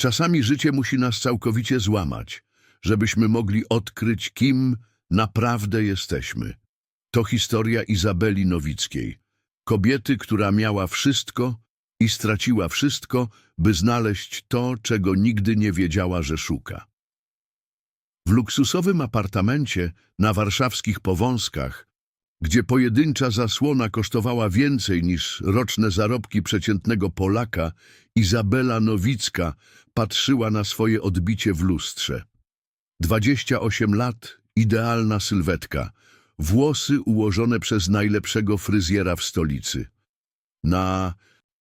Czasami życie musi nas całkowicie złamać, żebyśmy mogli odkryć, kim naprawdę jesteśmy. To historia Izabeli Nowickiej, kobiety, która miała wszystko i straciła wszystko, by znaleźć to, czego nigdy nie wiedziała, że szuka. W luksusowym apartamencie na warszawskich Powązkach, gdzie pojedyncza zasłona kosztowała więcej niż roczne zarobki przeciętnego Polaka, Izabela Nowicka patrzyła na swoje odbicie w lustrze. 28 lat, idealna sylwetka, włosy ułożone przez najlepszego fryzjera w stolicy. Na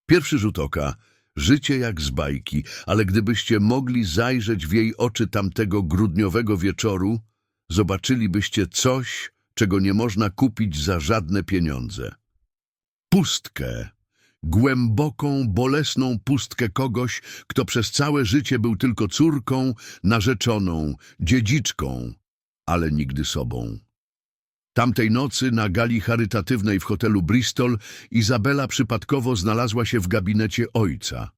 pierwszy rzut oka życie jak z bajki, ale gdybyście mogli zajrzeć w jej oczy tamtego grudniowego wieczoru, zobaczylibyście coś, czego nie można kupić za żadne pieniądze. Pustkę. Głęboką, bolesną pustkę kogoś, kto przez całe życie był tylko córką, narzeczoną, dziedziczką, ale nigdy sobą. Tamtej nocy na gali charytatywnej w hotelu Bristol Izabela przypadkowo znalazła się w gabinecie ojca.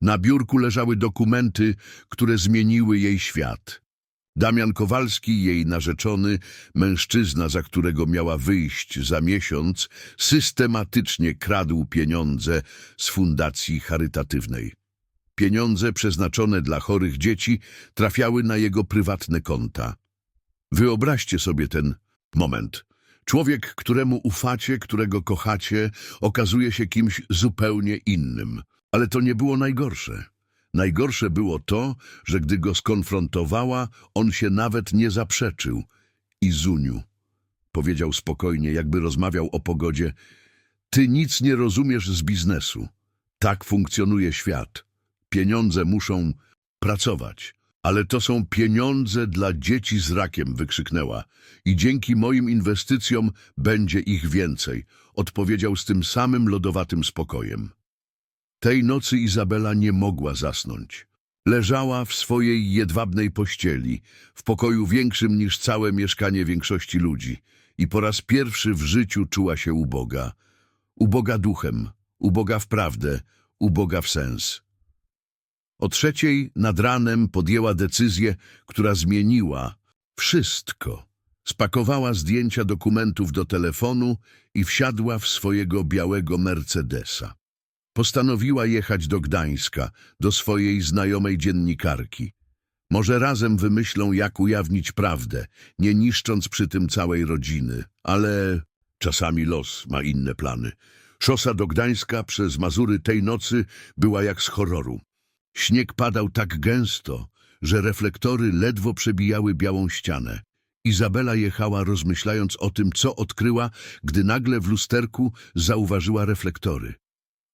Na biurku leżały dokumenty, które zmieniły jej świat. Damian Kowalski, jej narzeczony, mężczyzna, za którego miała wyjść za miesiąc, systematycznie kradł pieniądze z fundacji charytatywnej. Pieniądze przeznaczone dla chorych dzieci trafiały na jego prywatne konta. Wyobraźcie sobie ten moment. Człowiek, któremu ufacie, którego kochacie, okazuje się kimś zupełnie innym. Ale to nie było najgorsze. Najgorsze było to, że gdy go skonfrontowała, on się nawet nie zaprzeczył. Izuniu, powiedział spokojnie, jakby rozmawiał o pogodzie, ty nic nie rozumiesz z biznesu. Tak funkcjonuje świat. Pieniądze muszą pracować. Ale to są pieniądze dla dzieci z rakiem, wykrzyknęła. I dzięki moim inwestycjom będzie ich więcej, odpowiedział z tym samym lodowatym spokojem. Tej nocy Izabela nie mogła zasnąć. Leżała w swojej jedwabnej pościeli, w pokoju większym niż całe mieszkanie większości ludzi i po raz pierwszy w życiu czuła się uboga. Uboga duchem, uboga w prawdę, uboga w sens. O trzeciej nad ranem podjęła decyzję, która zmieniła wszystko. Spakowała zdjęcia dokumentów do telefonu i wsiadła w swojego białego Mercedesa. Postanowiła jechać do Gdańska, do swojej znajomej dziennikarki. Może razem wymyślą, jak ujawnić prawdę, nie niszcząc przy tym całej rodziny. Ale czasami los ma inne plany. Szosa do Gdańska przez Mazury tej nocy była jak z horroru. Śnieg padał tak gęsto, że reflektory ledwo przebijały białą ścianę. Izabela jechała rozmyślając o tym, co odkryła, gdy nagle w lusterku zauważyła reflektory.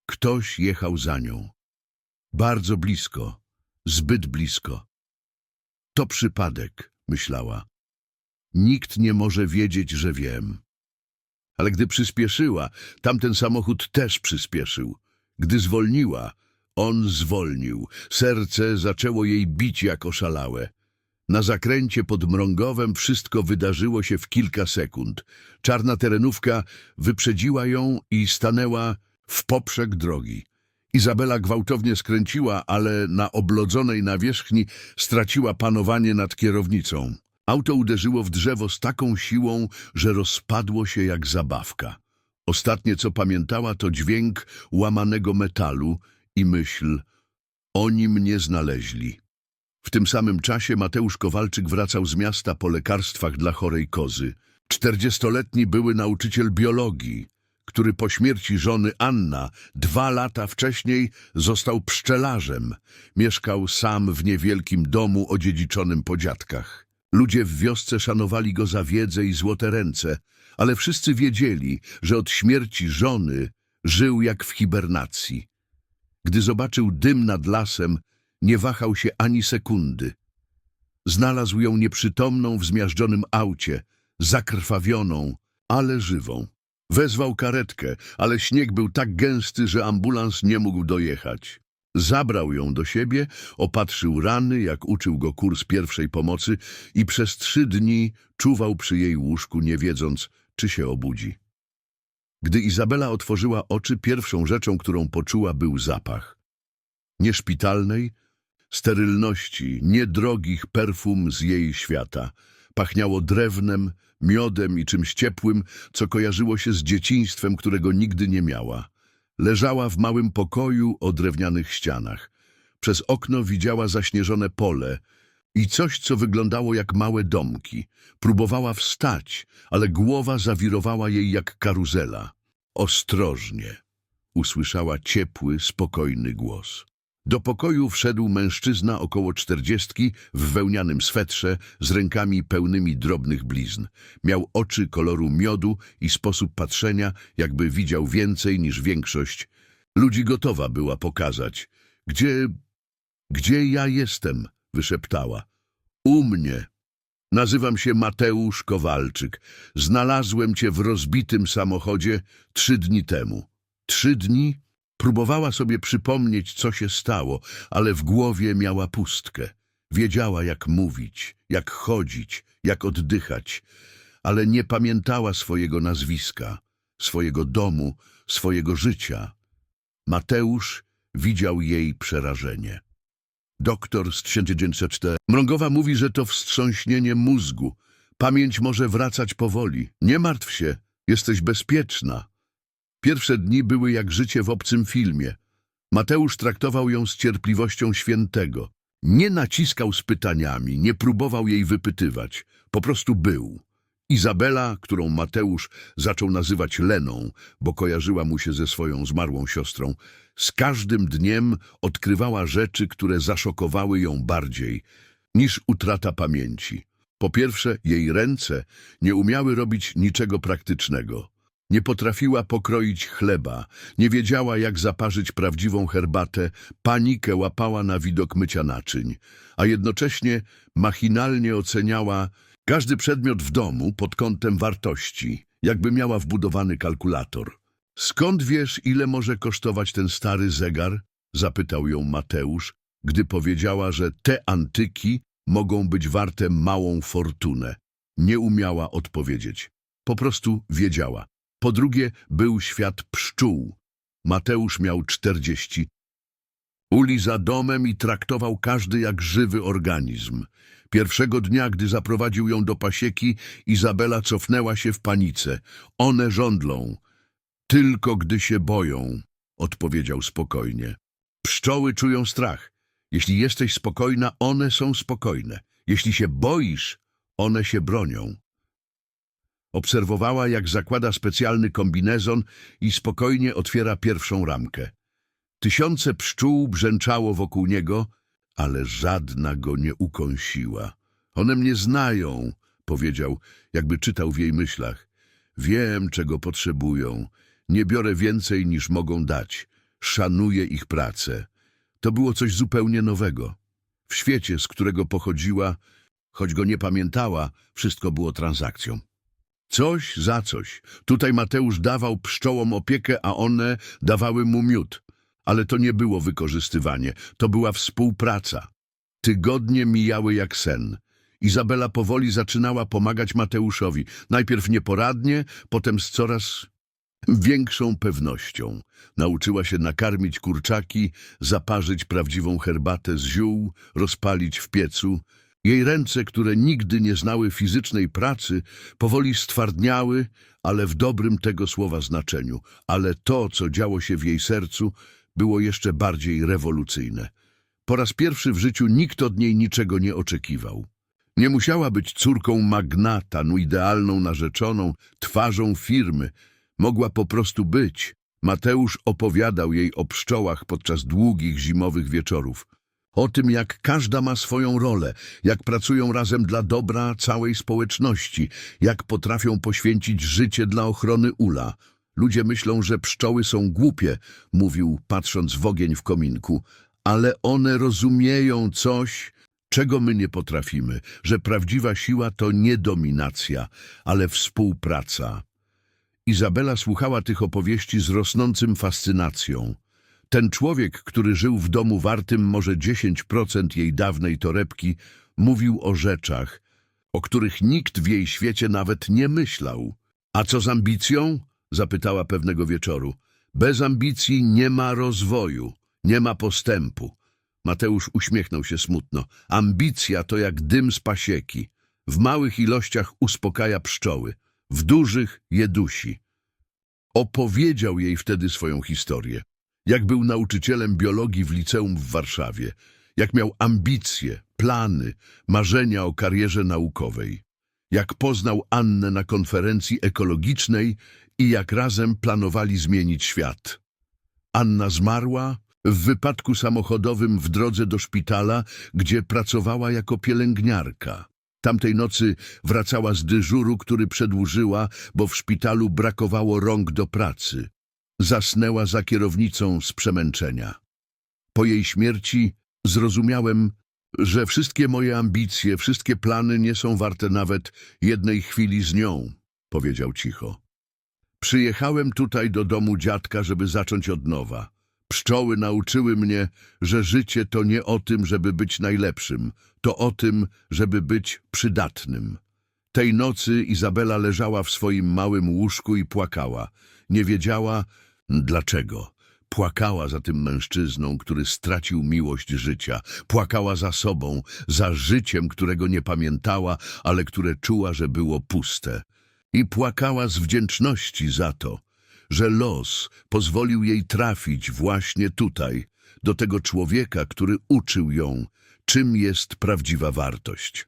Ktoś jechał za nią. Bardzo blisko, zbyt blisko. To przypadek, myślała. Nikt nie może wiedzieć, że wiem. Ale gdy przyspieszyła, tamten samochód też przyspieszył. Gdy zwolniła, on zwolnił. Serce zaczęło jej bić jak oszalałe. Na zakręcie pod Mrągowem wszystko wydarzyło się w kilka sekund. Czarna terenówka wyprzedziła ją i stanęła w poprzek drogi. Izabela gwałtownie skręciła, ale na oblodzonej nawierzchni straciła panowanie nad kierownicą. Auto uderzyło w drzewo z taką siłą, że rozpadło się jak zabawka. Ostatnie, co pamiętała, to dźwięk łamanego metalu i myśl, oni mnie znaleźli. W tym samym czasie Mateusz Kowalczyk wracał z miasta po lekarstwach dla chorej kozy. Czterdziestoletni były nauczyciel biologii, który po śmierci żony Anna dwa lata wcześniej został pszczelarzem. Mieszkał sam w niewielkim domu odziedziczonym po dziadkach. Ludzie w wiosce szanowali go za wiedzę i złote ręce, ale wszyscy wiedzieli, że od śmierci żony żył jak w hibernacji. Gdy zobaczył dym nad lasem, nie wahał się ani sekundy. Znalazł ją nieprzytomną w zmiażdżonym aucie, zakrwawioną, ale żywą. Wezwał karetkę, ale śnieg był tak gęsty, że ambulans nie mógł dojechać. Zabrał ją do siebie, opatrzył rany, jak uczył go kurs pierwszej pomocy i przez trzy dni czuwał przy jej łóżku, nie wiedząc, czy się obudzi. Gdy Izabela otworzyła oczy, pierwszą rzeczą, którą poczuła, był zapach. Nie szpitalnej, sterylności, niedrogich perfum z jej świata. Pachniało drewnem, miodem i czymś ciepłym, co kojarzyło się z dzieciństwem, którego nigdy nie miała. Leżała w małym pokoju o drewnianych ścianach. Przez okno widziała zaśnieżone pole i coś, co wyglądało jak małe domki. Próbowała wstać, ale głowa zawirowała jej jak karuzela. Ostrożnie, usłyszała ciepły, spokojny głos. Do pokoju wszedł mężczyzna około czterdziestki w wełnianym swetrze z rękami pełnymi drobnych blizn. Miał oczy koloru miodu i sposób patrzenia, jakby widział więcej niż większość. Ludzi gotowa była pokazać. Gdzie... gdzie ja jestem? wyszeptała. U mnie. Nazywam się Mateusz Kowalczyk. Znalazłem cię w rozbitym samochodzie trzy dni temu. Trzy dni? Próbowała sobie przypomnieć, co się stało, ale w głowie miała pustkę. Wiedziała, jak mówić, jak chodzić, jak oddychać, ale nie pamiętała swojego nazwiska, swojego domu, swojego życia. Mateusz widział jej przerażenie. Doktor z 1904. Mrągowa mówi, że to wstrząśnienie mózgu. Pamięć może wracać powoli. Nie martw się, jesteś bezpieczna. Pierwsze dni były jak życie w obcym filmie. Mateusz traktował ją z cierpliwością świętego. Nie naciskał z pytaniami, nie próbował jej wypytywać. Po prostu był. Izabela, którą Mateusz zaczął nazywać Leną, bo kojarzyła mu się ze swoją zmarłą siostrą, z każdym dniem odkrywała rzeczy, które zaszokowały ją bardziej niż utrata pamięci. Po pierwsze, jej ręce nie umiały robić niczego praktycznego. Nie potrafiła pokroić chleba, nie wiedziała, jak zaparzyć prawdziwą herbatę, panikę łapała na widok mycia naczyń, a jednocześnie machinalnie oceniała każdy przedmiot w domu pod kątem wartości, jakby miała wbudowany kalkulator. Skąd wiesz, ile może kosztować ten stary zegar? zapytał ją Mateusz, gdy powiedziała, że te antyki mogą być warte małą fortunę. Nie umiała odpowiedzieć. Po prostu wiedziała. Po drugie, był świat pszczół. Mateusz miał czterdzieści. Uli za domem i traktował każdy jak żywy organizm. Pierwszego dnia, gdy zaprowadził ją do pasieki, Izabela cofnęła się w panice. One żądlą. Tylko gdy się boją, odpowiedział spokojnie. Pszczoły czują strach. Jeśli jesteś spokojna, one są spokojne. Jeśli się boisz, one się bronią. Obserwowała, jak zakłada specjalny kombinezon i spokojnie otwiera pierwszą ramkę. Tysiące pszczół brzęczało wokół niego, ale żadna go nie ukąsiła. One mnie znają, powiedział, jakby czytał w jej myślach. Wiem, czego potrzebują. Nie biorę więcej niż mogą dać. Szanuję ich pracę. To było coś zupełnie nowego. W świecie, z którego pochodziła, choć go nie pamiętała, wszystko było transakcją. Coś za coś. Tutaj Mateusz dawał pszczołom opiekę, a one dawały mu miód. Ale to nie było wykorzystywanie, to była współpraca. Tygodnie mijały jak sen. Izabela powoli zaczynała pomagać Mateuszowi. Najpierw nieporadnie, potem z coraz większą pewnością. Nauczyła się nakarmić kurczaki, zaparzyć prawdziwą herbatę z ziół, rozpalić w piecu. Jej ręce, które nigdy nie znały fizycznej pracy, powoli stwardniały, ale w dobrym tego słowa znaczeniu. Ale to, co działo się w jej sercu, było jeszcze bardziej rewolucyjne. Po raz pierwszy w życiu nikt od niej niczego nie oczekiwał. Nie musiała być córką magnata, no idealną narzeczoną, twarzą firmy. Mogła po prostu być. Mateusz opowiadał jej o pszczołach podczas długich zimowych wieczorów. O tym, jak każda ma swoją rolę, jak pracują razem dla dobra całej społeczności, jak potrafią poświęcić życie dla ochrony ula. Ludzie myślą, że pszczoły są głupie, mówił, patrząc w ogień w kominku, ale one rozumieją coś, czego my nie potrafimy, że prawdziwa siła to nie dominacja, ale współpraca. Izabela słuchała tych opowieści z rosnącym fascynacją. Ten człowiek, który żył w domu wartym może 10% jej dawnej torebki, mówił o rzeczach, o których nikt w jej świecie nawet nie myślał. A co z ambicją? zapytała pewnego wieczoru. Bez ambicji nie ma rozwoju, nie ma postępu. Mateusz uśmiechnął się smutno. Ambicja to jak dym z pasieki. W małych ilościach uspokaja pszczoły, w dużych je dusi. Opowiedział jej wtedy swoją historię. Jak był nauczycielem biologii w liceum w Warszawie. Jak miał ambicje, plany, marzenia o karierze naukowej. Jak poznał Annę na konferencji ekologicznej i jak razem planowali zmienić świat. Anna zmarła w wypadku samochodowym w drodze do szpitala, gdzie pracowała jako pielęgniarka. Tamtej nocy wracała z dyżuru, który przedłużyła, bo w szpitalu brakowało rąk do pracy. Zasnęła za kierownicą z przemęczenia. Po jej śmierci zrozumiałem, że wszystkie moje ambicje, wszystkie plany nie są warte nawet jednej chwili z nią, powiedział cicho. Przyjechałem tutaj do domu dziadka, żeby zacząć od nowa. Pszczoły nauczyły mnie, że życie to nie o tym, żeby być najlepszym, to o tym, żeby być przydatnym. Tej nocy Izabela leżała w swoim małym łóżku i płakała. Nie wiedziała dlaczego. Płakała za tym mężczyzną, który stracił miłość życia. Płakała za sobą, za życiem, którego nie pamiętała, ale które czuła, że było puste. I płakała z wdzięczności za to, że los pozwolił jej trafić właśnie tutaj, do tego człowieka, który uczył ją, czym jest prawdziwa wartość.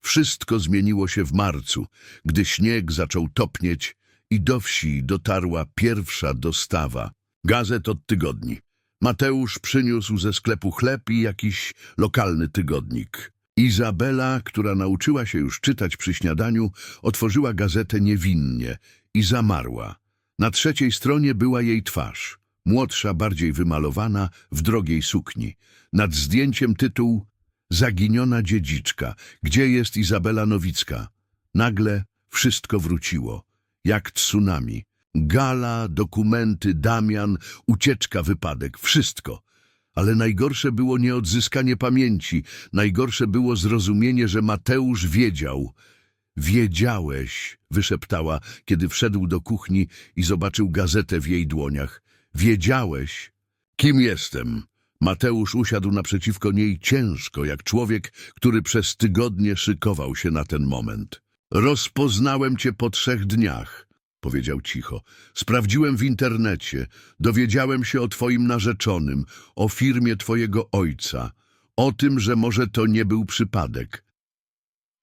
Wszystko zmieniło się w marcu, gdy śnieg zaczął topnieć i do wsi dotarła pierwsza dostawa gazet od tygodni. Mateusz przyniósł ze sklepu chleb i jakiś lokalny tygodnik. Izabela, która nauczyła się już czytać przy śniadaniu, otworzyła gazetę niewinnie i zamarła. Na trzeciej stronie była jej twarz, młodsza, bardziej wymalowana, w drogiej sukni. Nad zdjęciem tytuł Zaginiona dziedziczka. Gdzie jest Izabela Nowicka? Nagle wszystko wróciło, jak tsunami. Gala, dokumenty, Damian, ucieczka, wypadek, wszystko. Ale najgorsze było nie odzyskanie pamięci, najgorsze było zrozumienie, że Mateusz wiedział. Wiedziałeś, wyszeptała, kiedy wszedł do kuchni i zobaczył gazetę w jej dłoniach. Wiedziałeś. Kim jestem? Mateusz usiadł naprzeciwko niej ciężko, jak człowiek, który przez tygodnie szykował się na ten moment. Rozpoznałem cię po trzech dniach, powiedział cicho. Sprawdziłem w internecie, dowiedziałem się o twoim narzeczonym, o firmie twojego ojca, o tym, że może to nie był przypadek.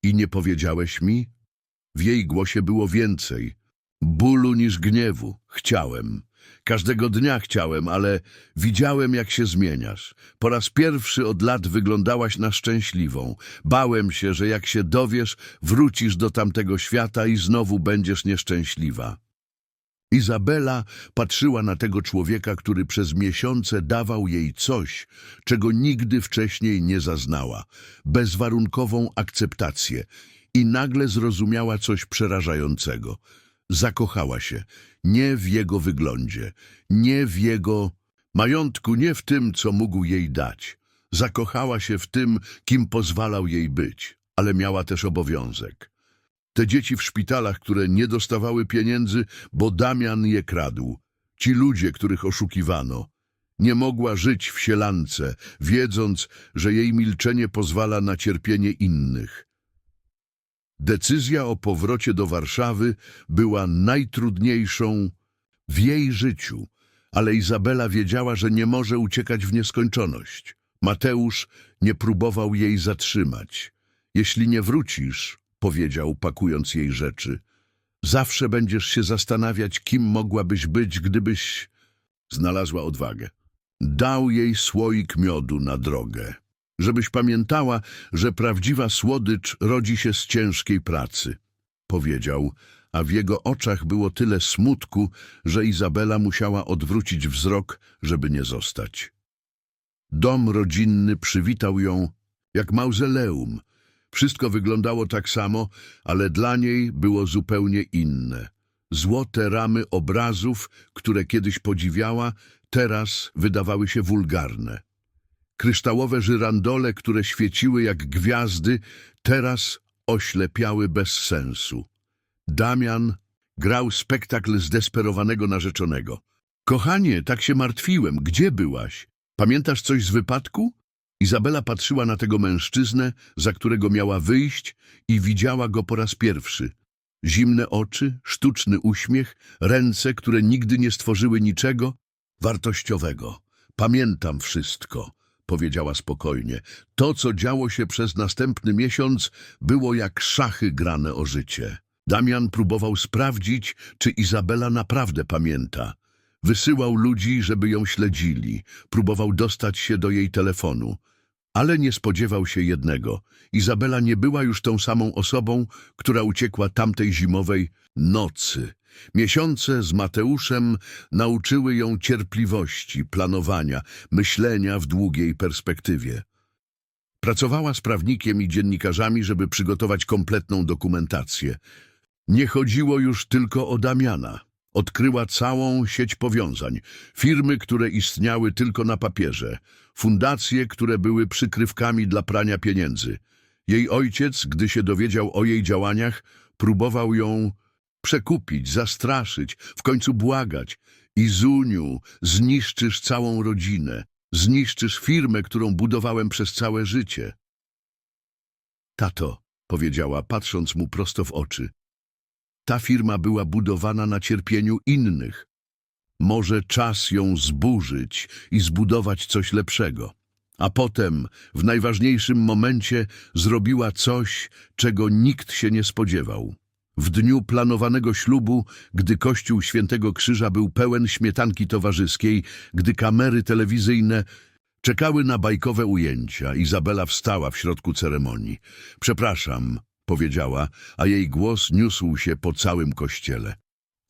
I nie powiedziałeś mi? W jej głosie było więcej. Bólu niż gniewu. Chciałem. Każdego dnia chciałem, ale widziałem, jak się zmieniasz. Po raz pierwszy od lat wyglądałaś na szczęśliwą. Bałem się, że jak się dowiesz, wrócisz do tamtego świata i znowu będziesz nieszczęśliwa. Izabela patrzyła na tego człowieka, który przez miesiące dawał jej coś, czego nigdy wcześniej nie zaznała, bezwarunkową akceptację i nagle zrozumiała coś przerażającego. Zakochała się, nie w jego wyglądzie, nie w jego majątku, nie w tym, co mógł jej dać. Zakochała się w tym, kim pozwalał jej być, ale miała też obowiązek. Te dzieci w szpitalach, które nie dostawały pieniędzy, bo Damian je kradł. Ci ludzie, których oszukiwano. Nie mogła żyć w sielance, wiedząc, że jej milczenie pozwala na cierpienie innych. Decyzja o powrocie do Warszawy była najtrudniejszą w jej życiu, ale Izabela wiedziała, że nie może uciekać w nieskończoność. Mateusz nie próbował jej zatrzymać. Jeśli nie wrócisz, powiedział, pakując jej rzeczy, zawsze będziesz się zastanawiać, kim mogłabyś być, gdybyś znalazła odwagę. Dał jej słoik miodu na drogę, żebyś pamiętała, że prawdziwa słodycz rodzi się z ciężkiej pracy, powiedział, a w jego oczach było tyle smutku, że Izabela musiała odwrócić wzrok, żeby nie zostać. Dom rodzinny przywitał ją jak mauzoleum. Wszystko wyglądało tak samo, ale dla niej było zupełnie inne. Złote ramy obrazów, które kiedyś podziwiała, teraz wydawały się wulgarne. Kryształowe żyrandole, które świeciły jak gwiazdy, teraz oślepiały bez sensu. Damian grał spektakl zdesperowanego narzeczonego. Kochanie, tak się martwiłem. Gdzie byłaś? Pamiętasz coś z wypadku? Izabela patrzyła na tego mężczyznę, za którego miała wyjść i widziała go po raz pierwszy. Zimne oczy, sztuczny uśmiech, ręce, które nigdy nie stworzyły niczego wartościowego. Pamiętam wszystko, powiedziała spokojnie. To, co działo się przez następny miesiąc, było jak szachy grane o życie. Damian próbował sprawdzić, czy Izabela naprawdę pamięta. Wysyłał ludzi, żeby ją śledzili. Próbował dostać się do jej telefonu. Ale nie spodziewał się jednego. Izabela nie była już tą samą osobą, która uciekła tamtej zimowej nocy. Miesiące z Mateuszem nauczyły ją cierpliwości, planowania, myślenia w długiej perspektywie. Pracowała z prawnikiem i dziennikarzami, żeby przygotować kompletną dokumentację. Nie chodziło już tylko o Damiana. Odkryła całą sieć powiązań, firmy, które istniały tylko na papierze, fundacje, które były przykrywkami dla prania pieniędzy. Jej ojciec, gdy się dowiedział o jej działaniach, próbował ją przekupić, zastraszyć, w końcu błagać. Izuniu, zniszczysz całą rodzinę, zniszczysz firmę, którą budowałem przez całe życie. Tato, powiedziała, patrząc mu prosto w oczy, ta firma była budowana na cierpieniu innych. Może czas ją zburzyć i zbudować coś lepszego. A potem, w najważniejszym momencie, zrobiła coś, czego nikt się nie spodziewał. W dniu planowanego ślubu, gdy kościół Świętego Krzyża był pełen śmietanki towarzyskiej, gdy kamery telewizyjne czekały na bajkowe ujęcia, Izabela wstała w środku ceremonii. Przepraszam, powiedziała, a jej głos niósł się po całym kościele.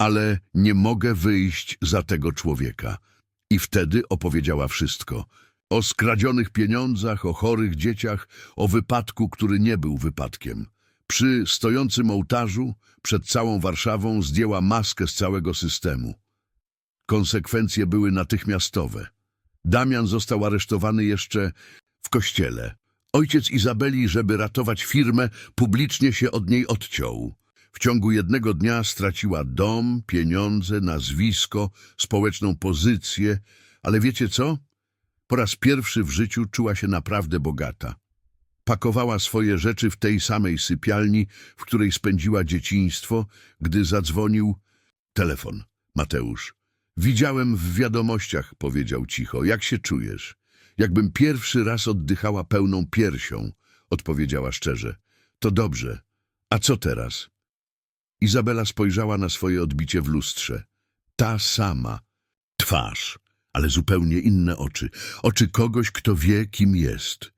Ale nie mogę wyjść za tego człowieka. I wtedy opowiedziała wszystko. O skradzionych pieniądzach, o chorych dzieciach, o wypadku, który nie był wypadkiem. Przy stojącym ołtarzu, przed całą Warszawą, zdjęła maskę z całego systemu. Konsekwencje były natychmiastowe. Damian został aresztowany jeszcze w kościele. Ojciec Izabeli, żeby ratować firmę, publicznie się od niej odciął. W ciągu jednego dnia straciła dom, pieniądze, nazwisko, społeczną pozycję, ale wiecie co? Po raz pierwszy w życiu czuła się naprawdę bogata. Pakowała swoje rzeczy w tej samej sypialni, w której spędziła dzieciństwo, gdy zadzwonił telefon. Mateusz. Widziałem w wiadomościach, powiedział cicho. Jak się czujesz? Jakbym pierwszy raz oddychała pełną piersią, odpowiedziała szczerze. To dobrze. A co teraz? Izabela spojrzała na swoje odbicie w lustrze. Ta sama. Twarz, ale zupełnie inne oczy. Oczy kogoś, kto wie, kim jest.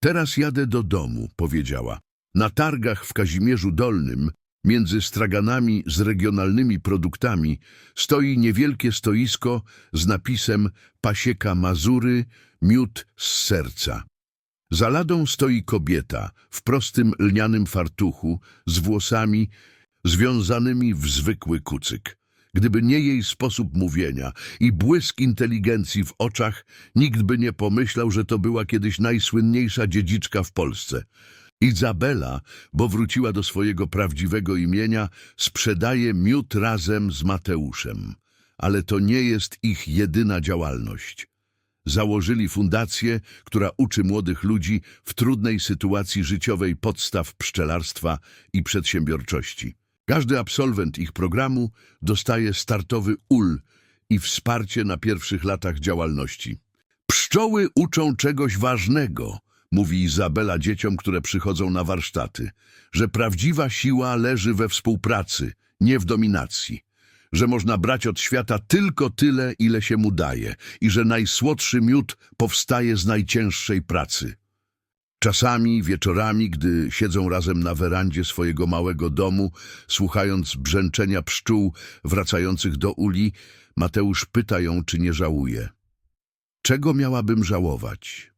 Teraz jadę do domu, powiedziała. Na targach w Kazimierzu Dolnym, między straganami z regionalnymi produktami, stoi niewielkie stoisko z napisem Pasieka Mazury, miód z serca. Za ladą stoi kobieta w prostym lnianym fartuchu z włosami związanymi w zwykły kucyk. Gdyby nie jej sposób mówienia i błysk inteligencji w oczach, nikt by nie pomyślał, że to była kiedyś najsłynniejsza dziedziczka w Polsce. Izabela, bo wróciła do swojego prawdziwego imienia, sprzedaje miód razem z Mateuszem. Ale to nie jest ich jedyna działalność. Założyli fundację, która uczy młodych ludzi w trudnej sytuacji życiowej podstaw pszczelarstwa i przedsiębiorczości. Każdy absolwent ich programu dostaje startowy ul i wsparcie na pierwszych latach działalności. Pszczoły uczą czegoś ważnego, mówi Izabela dzieciom, które przychodzą na warsztaty, że prawdziwa siła leży we współpracy, nie w dominacji, że można brać od świata tylko tyle, ile się mu daje i że najsłodszy miód powstaje z najcięższej pracy. Czasami, wieczorami, gdy siedzą razem na werandzie swojego małego domu, słuchając brzęczenia pszczół wracających do uli, Mateusz pyta ją, czy nie żałuje. Czego miałabym żałować?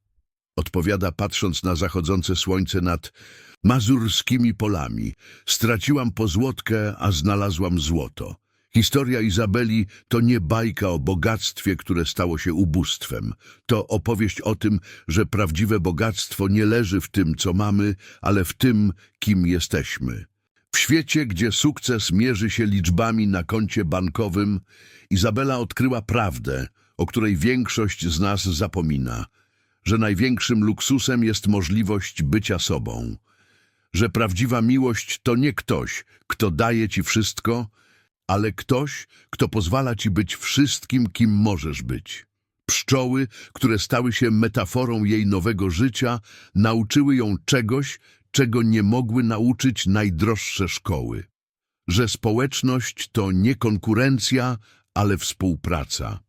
Odpowiada, patrząc na zachodzące słońce nad mazurskimi polami. Straciłam pozłotkę, a znalazłam złoto. Historia Izabeli to nie bajka o bogactwie, które stało się ubóstwem. To opowieść o tym, że prawdziwe bogactwo nie leży w tym, co mamy, ale w tym, kim jesteśmy. W świecie, gdzie sukces mierzy się liczbami na koncie bankowym, Izabela odkryła prawdę, o której większość z nas zapomina, że największym luksusem jest możliwość bycia sobą, że prawdziwa miłość to nie ktoś, kto daje ci wszystko, ale ktoś, kto pozwala ci być wszystkim, kim możesz być. Pszczoły, które stały się metaforą jej nowego życia, nauczyły ją czegoś, czego nie mogły nauczyć najdroższe szkoły. Że społeczność to nie konkurencja, ale współpraca.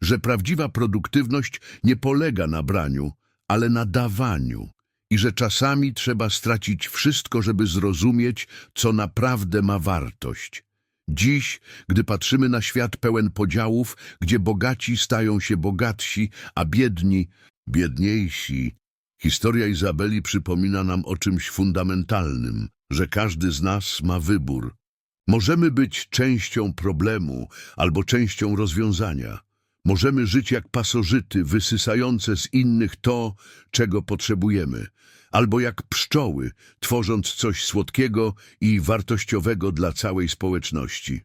Że prawdziwa produktywność nie polega na braniu, ale na dawaniu. I że czasami trzeba stracić wszystko, żeby zrozumieć, co naprawdę ma wartość. Dziś, gdy patrzymy na świat pełen podziałów, gdzie bogaci stają się bogatsi, a biedni biedniejsi, historia Izabeli przypomina nam o czymś fundamentalnym, że każdy z nas ma wybór. Możemy być częścią problemu albo częścią rozwiązania. Możemy żyć jak pasożyty wysysające z innych to, czego potrzebujemy, albo jak pszczoły, tworząc coś słodkiego i wartościowego dla całej społeczności.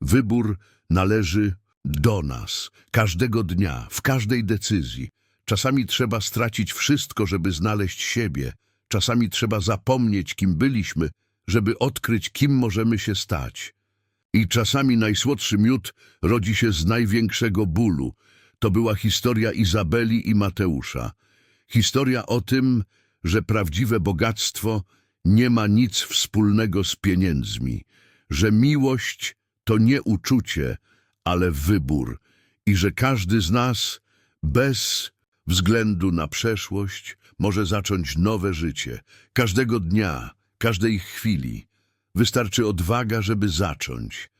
Wybór należy do nas, każdego dnia, w każdej decyzji. Czasami trzeba stracić wszystko, żeby znaleźć siebie. Czasami trzeba zapomnieć, kim byliśmy, żeby odkryć, kim możemy się stać. I czasami najsłodszy miód rodzi się z największego bólu. To była historia Izabeli i Mateusza. Historia o tym, że prawdziwe bogactwo nie ma nic wspólnego z pieniędzmi, że miłość to nie uczucie, ale wybór i że każdy z nas bez względu na przeszłość może zacząć nowe życie. Każdego dnia, każdej chwili. Wystarczy odwaga, żeby zacząć.